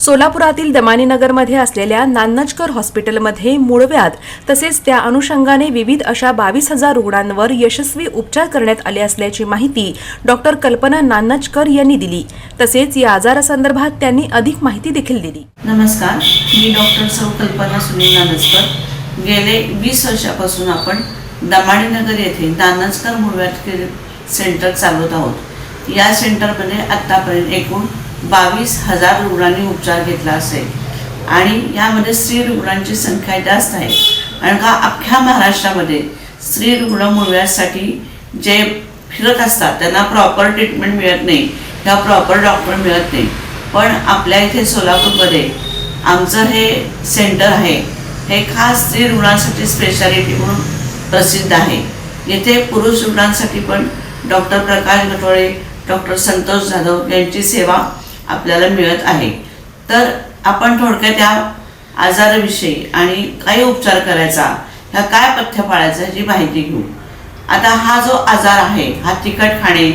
सोलापुरातील दमानीनगरमध्ये असलेल्या नान्नजकर हॉस्पिटलमध्ये मूळव्याध तसेच त्या अनुषंगाने विविध अशा बावीस हजार रुग्णांवर यशस्वी उपचार करण्यात आले असल्याची माहिती डॉक्टर कल्पना नान्नजकर यांनी दिली. तसेच या आजारासंदर्भात त्यांनी अधिक माहिती देखील दिली. नमस्कार मी डॉक्टर सौ कल्पना सुनील नानजकर. गेले वीस वर्षापासून आपण दमाणीनगर येथे नानसकर मुळव्याध सेंटर चालवत आहोत. या सेंटरमध्ये आतापर्यंत एकूण बावीस हजार रुग्णांनी उपचार घेतला असेल. आणि यामध्ये स्त्री रुग्णांची संख्या जास्त आहे. आणि का अख्ख्या महाराष्ट्रामध्ये स्त्री रुग्ण मुळव्यासाठी जे फिरत असतात त्यांना प्रॉपर ट्रीटमेंट मिळत नाही किंवा प्रॉपर डॉक्टर मिळत नाही. पण आपल्या इथे सोलापूरमध्ये आमचं हे सेंटर आहे. हे खास स्त्री रुग्णांसाठी स्पेशालिटी म्हणून प्रसिद्ध आहे. येथे पुरुष रुग्णांसाठी पण डॉक्टर प्रकाश गटोळे डॉक्टर संतोष जाधव यांची सेवा आपल्याला मिळत आहे. तर आपण थोडक्यात या आजाराविषयी आणि काही उपचार करायचा ह्या काय पथ्य पाळायचं ह्याची माहिती घेऊ. आता हा जो आजार आहे हा तिखट खाणे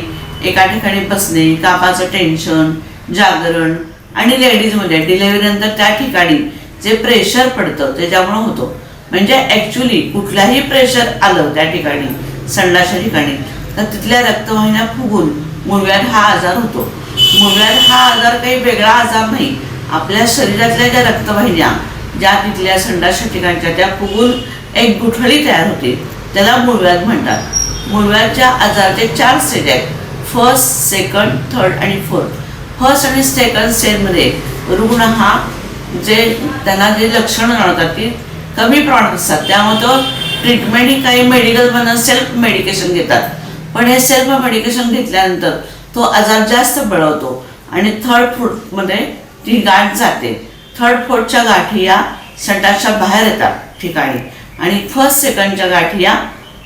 एका ठिकाणी बसणे कापाचं टेन्शन जागरण आणि लेडीजमध्ये डिलेव्हरीनंतर त्या ठिकाणी जे प्रेशर पडतं त्याच्यामुळं होतो. म्हणजे ॲक्च्युली कुठल्याही प्रेशर आलं त्या ठिकाणी संडाच्या ठिकाणी तर तिथल्या रक्तवाहिन्या फुगून मुळव्यात हा आजार होतो. मूळव्याध हा आजार काही वेगळा आजार नाही. आपल्या शरीरातल्या ज्या रक्तवाहिन्या ज्या तिथल्या संडाच्या ठिकाणच्या त्या फुगून एक गुठळी तयार होते. त्याला मुळव्याध म्हणतात. मुळव्याधच्या आजाराचे चार स्टेज आहेत. फर्स्ट सेकंड थर्ड आणि फोर्थ फर्स्ट आणि सेकंड स्टेजमध्ये रुग्ण हा जे त्यांना जे लक्षणं जाणवतात ती कमी प्रमाणात असतात. त्यामुळे तो ट्रीटमेंट ही काही मेडिकल मेडिकलमधून सेल्फ मेडिकेशन घेतात. पण हे सेल्फ मेडिकेशन घेतल्यानंतर तो आजार जास्त बळवतो. आणि थर्ड फूटमध्ये ती गाठ जाते. थर्ड फोर्थच्या गाठी या सटाच्या बाहेर येतात ठिकाणी. आणि फर्स्ट सेकंडच्या गाठी या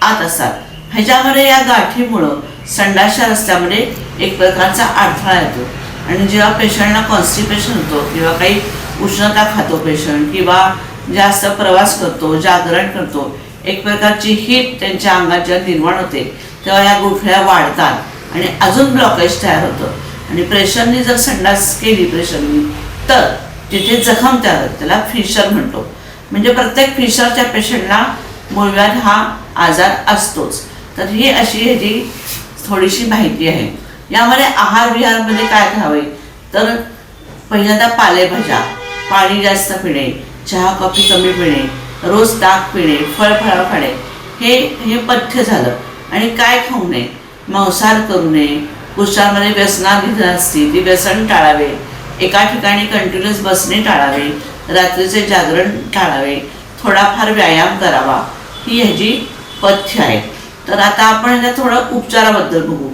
आत असतात. ह्याच्यामध्ये या गाठीमुळं संडासच्या रस्त्यामध्ये एक प्रकारचा अडथळा येतो. आणि जेव्हा पेशंटला कॉन्स्टिपेशन होतो किंवा काही उष्णता खातो पेशंट किंवा जास्त प्रवास करतो जागरण करतो एक प्रकारची हीट त्यांच्या अंगात जेव्हा निर्माण होते. तेव्हा या गुठळ्या वाढतात. आणि अजून ब्लॉकेज तयार होतं. आणि प्रेशरने जर संडास केली प्रेशरनी तर तिथे जखम तयार होते. त्याला फिशर म्हणतो. म्हणजे प्रत्येक फिशरच्या पेशंटला मूळव्याध हा आजार असतोच. तर ही अशी ह्याची थोडीशी माहिती आहे. यामध्ये आहार विहारमध्ये काय खावे? तर पहिल्यांदा पालेभाज्या पाणी जास्त पिणे चहा कॉफी कमी पिणे रोज ताक पिणे फळफळा खाणे. हे हे पथ्य झालं. आणि काय खाऊ नये? मांसाहार करू नये. पुरुषांमध्ये व्यसनाधीन असतील ती व्यसन टाळावे. एका ठिकाणी कंटिन्युअस बसणे टाळावे. रात्रीचे जागरण टाळावे. थोडाफार व्यायाम करावा. ही ह्याची पथ्य आहे. तर आता आपण ह्या थोडं उपचाराबद्दल बघू.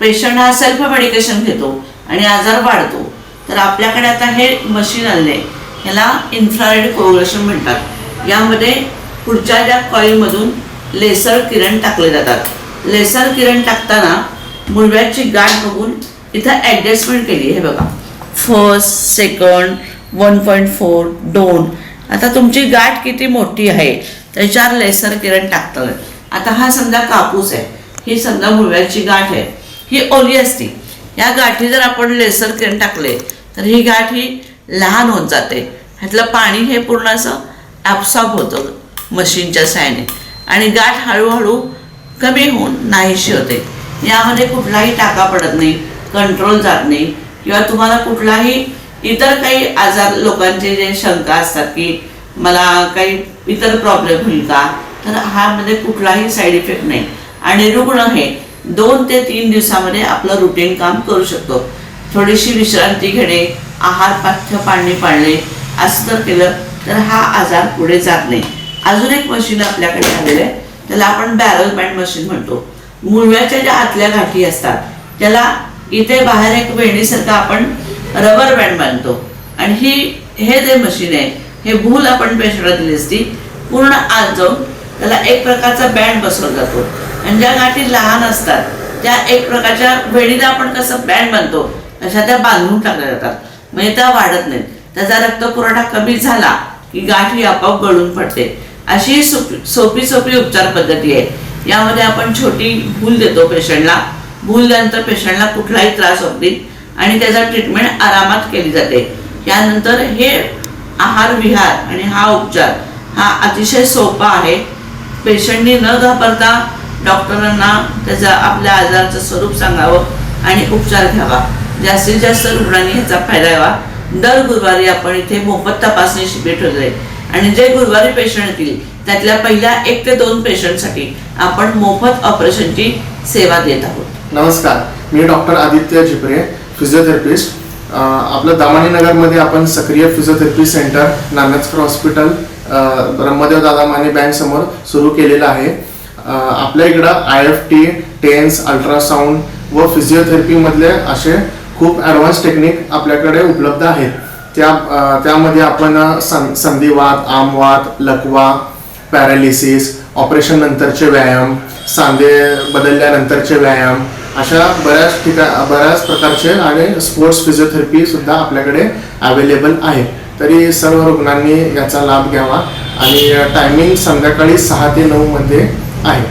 पेशंट हा सेल्फ मेडिकेशन घेतो आणि आजार वाढतो. तर आपल्याकडे आता हे मशीन आले ह्याला इन्फ्रारेड कोरुलेशन म्हणतात. यामध्ये पुढच्या ज्या कॉईलमधून लेसर किरण टाकले जातात. लेसर किरण टाकताना मुळव्याची गाठ बघून इथं ॲडजस्टमेंट केली हे बघा. First second one point four दोन. आता तुमची गाठ किती मोठी आहे? त्याच्यावर लेसर किरण टाकतात आता हा समजा कापूस आहे. ही समजा मुळव्याची गाठ आहे. ही ओली असते. या गाठी जर आपण लेसर किरण टाकले तर ही गाठ ही लहान होत जाते. ह्यातलं पाणी हे पूर्ण असं ॲब्सॉर्ब होतं मशीनच्या साहाय्याने. आणि गाठ हळूहळू कमी होऊन नाहीशी होते. यामध्ये कुठलाही टाका पडत नाही कंट्रोल जात नाही. किंवा तुम्हाला कुठलाही इतर काही आजार लोकांचे जे शंका असतात की मला काही इतर प्रॉब्लेम होईल का? तर ह्यामध्ये कुठलाही साईड इफेक्ट नाही. आणि रुग्ण हे दोन ते तीन दिवसामध्ये आपलं रुटीन काम करू शकतो. थोडीशी विश्रांती घेणे आहार पाथ्य पाणी पाळणे असं जर केलं तर हा आजार पुढे जात नाही. अजून एक मशीन आपल्याकडे आलेलं आहे. त्याला आपण बॅरल बँड मशीन म्हणतो. मुळव्याच्या ज्या आतल्या गाठी असतात त्याला इथे बाहेर एक वेणीसारखा आपण रबर बँड बांधतो. आणि ही हे जे मशीन आहे हे भूल आपण पेशंटला दिली असती पूर्ण आत जाऊन त्याला एक प्रकारचा बँड बसवला जातो. आणि ज्या गाठी लहान असतात त्या एक प्रकारच्या वेणीला आपण कसं बँड बांधतो अशा त्या बांधून टाकल्या जातात. म्हणजे त्या वाढत नाहीत. त्याचा रक्तपुरवठा कमी झाला की गाठी आपोआप गळून पडते. अशी सोपी सोपी सोपी उपचार पद्धती आहे यामध्ये आपण छोटी भूल देतो पेशंटला. भूल दिल्यानंतर पेशंटला कुठलाही त्रास होत नाही आणि त्याचा ट्रीटमेंट आरामात केली जाते. यानंतर हे आहार विहार आणि हा उपचार हा अतिशय सोपा आहे. पेशंटनी न घाबरता डॉक्टरांना त्याचा आपल्या आजाराचं स्वरूप सांगावं आणि उपचार घ्यावा. जास्तीत जास्त रुग्णांनी ह्याचा फायदा घ्यावा. दर गुरुवारी आपण इथे मोफत तपासणी शिबिर ठेवले आणि जे गुरुवारी पेशंट येतील त्यातल्या पहिल्या एक ते दोन पेशंटसाठी आपण मोफत ऑपरेशनची सेवा देत आहोत. नमस्कार मी डॉक्टर आदित्य झिपरे फिजिओथेरपिस्ट आपलं दामानी नगरमध्ये आपण सक्रिय physiotherapy centre Nanchakar hospital Brahmadev Dada Mane bank समोर सुरू केलेलं आहे. आपल्या इकडं I F T TENS ultrasound व फिजिओथेरपीमधले असे खूप ॲडव्हान्स टेक्निक आपल्याकडे उपलब्ध आहेत. त्या त्यामध्ये आपण सं संधिवात आमवात लकवा पॅरालिसिस ऑपरेशन नंतरचे व्यायाम सांधे बदलल्यानंतरचे व्यायाम अशा बऱ्याच ठिका बऱ्याच प्रकारचे आणि स्पोर्ट्स फिजिओथेरपी सुद्धा आपल्याकडे अवेलेबल आहे. तरी सर्व रुग्णांनी याचा लाभ घ्यावा आणि टायमिंग संध्याकाळी सहा ते नऊ मध्ये आहे.